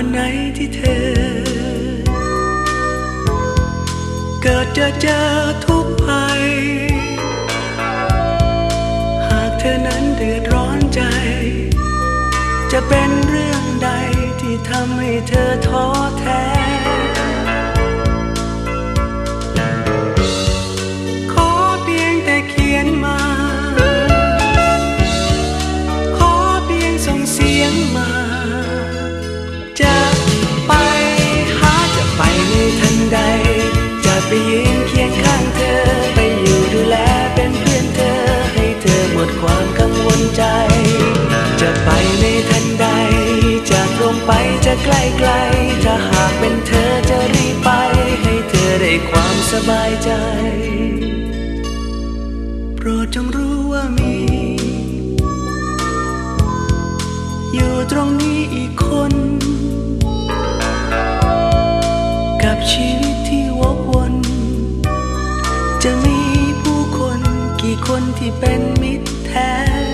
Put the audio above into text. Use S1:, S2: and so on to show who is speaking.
S1: วันไหนที่เธอ เกิดจะเจอทุกภัย หากเธอนั้นเดือดร้อนใจ จะเป็นเรื่องใดที่ทำให้เธอท้อแท้ขอเพียงแต่เขียนมาขอเพียงส่งเสียงมา ข้างเธอ ไปอยู่ดูแลเป็นเพื่อนเธอ ให้เธอหมดความกังวลใจ จะไปในทันใดจะตรงไปจะใกล้ไกล ถ้าหากเป็นเธอจะรีบไป ให้เธอได้ความสบายใจ โปรดจงรู้ว่ามี อยู่ตรงนี้อีก ที่เป็นมิตรแท้